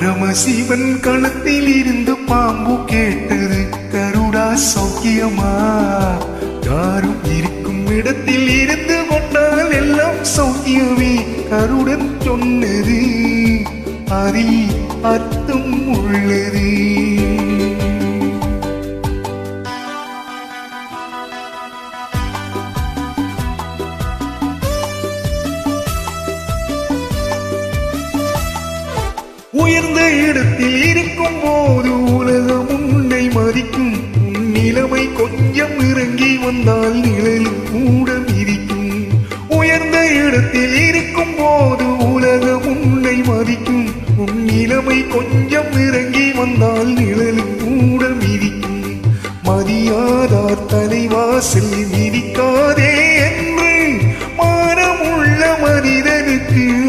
பரமசிவன் களத்தில் இருந்து பாம்பு கேட்டது கருடா சௌக்கியமா? யாரும் இருக்கும் இடத்தில் இருந்து கொண்டால் எல்லாம் சௌக்கியமே கருடன் சொன்னது அதில் அர்த்தம் உள்ளது. உயர்ந்த இடத்தில் இருக்கும் போது உலகம் உன்னை மதிக்கும். உன் நிலைமை கொஞ்சம் இறங்கி வந்தால் நிழலும் கூட மிதிக்கும். உயர்ந்த இடத்தில் இருக்கும் போது உலகம் உன்னை மதிக்கும். உன் நிலைமை கொஞ்சம் இறங்கி வந்தால் நிழலும் கூட மிதிக்கும். மதியாதார் தலைவாசல் மிதிக்காதே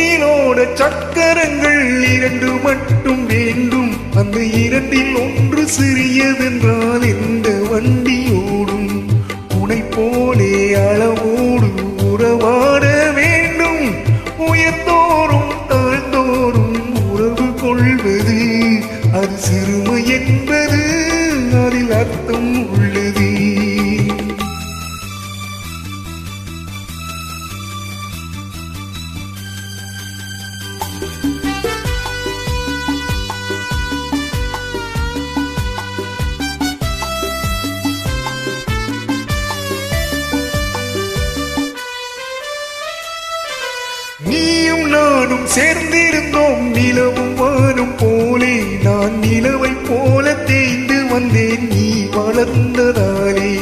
வண்டினோட சக்கரங்கள் இரண்டு மட்டும் வேண்டும். அந்த இரண்டில் ஒன்று சிறியதென்றால் இந்த வண்டி ஓடும் உனை போலே அளவோடு உறவாட வேண்டும். உயர்ந்தோறும் தாழ்ந்தோறும் உறவு கொள்வது அது சிறுமை என்பது அதில் அர்த்தம் நானும் சேர்ந்திருந்தோம் நிலவும் வானும் போலே. நான் நிலவை போல தேய்ந்து வந்தேன் நீ வளர்ந்ததாலே.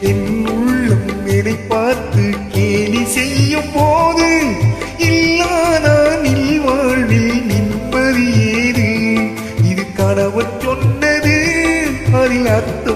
என் உள்ளம் என்னை பார்த்து கேலி செய்யும் போது இல்லாதான் இல் வாழ்வில் நிம்மதி ஏது? இது கணவன் சொன்னது அதில் அர்த்தம்